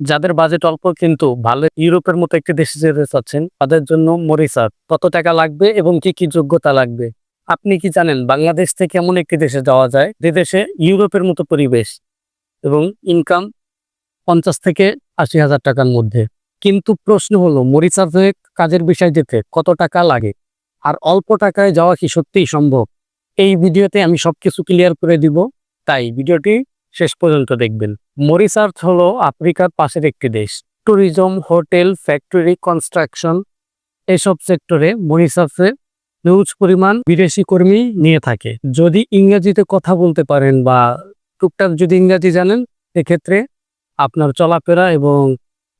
যাদের বাজেট অল্প কিন্তু ভালো ইউরোপের মতো একটি দেশে যেতে চাচ্ছেন, তাদের জন্য মরিসার কত টাকা লাগবে এবং কি কি যোগ্যতা লাগবে? আপনি কি জানেন বাংলাদেশ থেকে এমন একটি দেশে যাওয়া যায়, যে দেশে ইউরোপের মতো পরিবেশ এবং ইনকাম পঞ্চাশ থেকে আশি হাজার টাকার মধ্যে? কিন্তু প্রশ্ন হলো মরিসার্চে কাজের বিষয় যেতে কত টাকা লাগে? আর অল্প টাকায় যাওয়া কি সত্যিই সম্ভব? এই ভিডিওতে আমি সব কিছু ক্লিয়ার করে দিব। তাই ভিডিওটি শেষ পর্যন্ত দেখবেন। মরিসার্চ হলো আফ্রিকার পাশের একটি দেশ। ট্যুরিজম, হোটেল, ফ্যাক্টরি, কনস্ট্রাকশন এসব সেক্টরে মরিসার্চের হিউজ পরিমাণ বিদেশি কর্মী নিয়ে থাকে। যদি ইংরেজিতে কথা বলতে পারেন বা টুকটাক যদি ইংরেজি জানেন, এক্ষেত্রে আপনার চলাফেরা এবং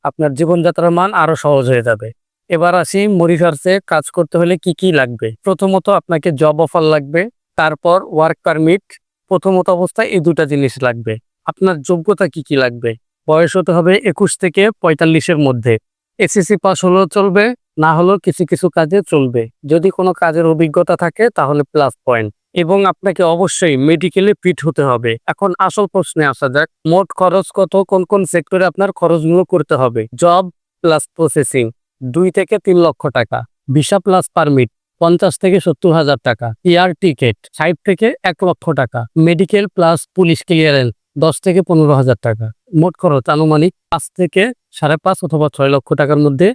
আপনার জীবনযাত্রার মান আরও সহজ হয়ে যাবে। এবার আসি মরিসার্চে কাজ করতে হলে কি কি লাগবে? প্রথমত আপনাকে জব অফার লাগবে, তারপর ওয়ার্ক পারমিট প্রথমত অবস্থায় এই দুটা জিনিস লাগবে। আপনার যোগ্যতা কি কি লাগবে? বয়স হতে হবে একুশ থেকে পঁয়তাল্লিশের মধ্যে। এসএসসি পাস হলেও চলবে, না হলেও কিছু কিছু কাজে চলবে। যদি কোনো কাজের অভিজ্ঞতা থাকে, তাহলে প্লাস পয়েন্ট এবং আপনাকে অবশ্যই মেডিকেলে ফিট হতে হবে। এখন আসল প্রশ্নে আসা যাক, মোট খরচ কত, কোন কোন সেক্টরে আপনার খরচগুলো করতে হবে? জব প্লাস প্রসেসিং দুই থেকে তিন লক্ষ টাকা। ভিসা প্লাস পারমিট পঞ্চাশ থেকে সত্তর হাজার টাকা। এয়ার টিকেট ষাট থেকে এক লক্ষ টাকা। মেডিকেল প্লাস পুলিশ ক্লিয়ারেন্স দশ থেকে পনেরো হাজার টাকা। মোট খরচ আনুমানিক পাঁচ থেকে সাড়ে পাঁচ অথবা ছয় লক্ষ টাকার মধ্যে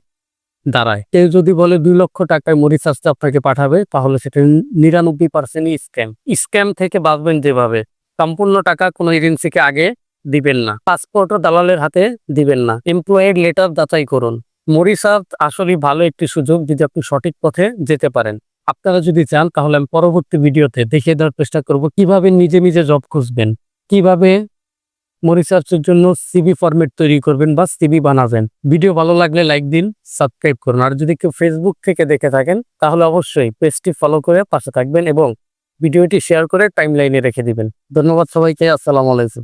দাঁড়ায়। কেউ যদি বলে দুই লক্ষ টাকায় মরিচার্জটা আপনাকে পাঠাবে, তাহলে সেটা নিরানব্বই পার্সেন্টই স্ক্যাম স্ক্যাম থেকে বাঁচবেন যেভাবে। সম্পূর্ণ টাকা কোনো এজেন্সিকে আগে দিবেন না। পাসপোর্ট ও দালালের হাতে দিবেন না। এমপ্লয়েড লেটার যাচাই করুন। মরিসার্চ আসলে ভালো একটি সুযোগ যদি আপনি সঠিক পথে যেতে পারেন। আপনারা যদি চান, তাহলে আমি পরবর্তী ভিডিওতে দেখিয়ে দেওয়ার চেষ্টা করব কীভাবে নিজে নিজে জব খুঁজবেন, কীভাবে মরিসার্চের জন্য সিবি ফরম্যাট তৈরি করবেন বা সিবি বানাবেন। ভিডিও ভালো লাগলে লাইক দিন সাবস্ক্রাইব করুন। আর যদি কেউ ফেসবুক থেকে দেখে থাকেন, তাহলে অবশ্যই পেজটি ফলো করে পাশে থাকবেন এবং ভিডিওটি শেয়ার করে টাইম লাইনে রেখে দিবেন। ধন্যবাদ সবাইকে, আসসালামু আলাইকুম।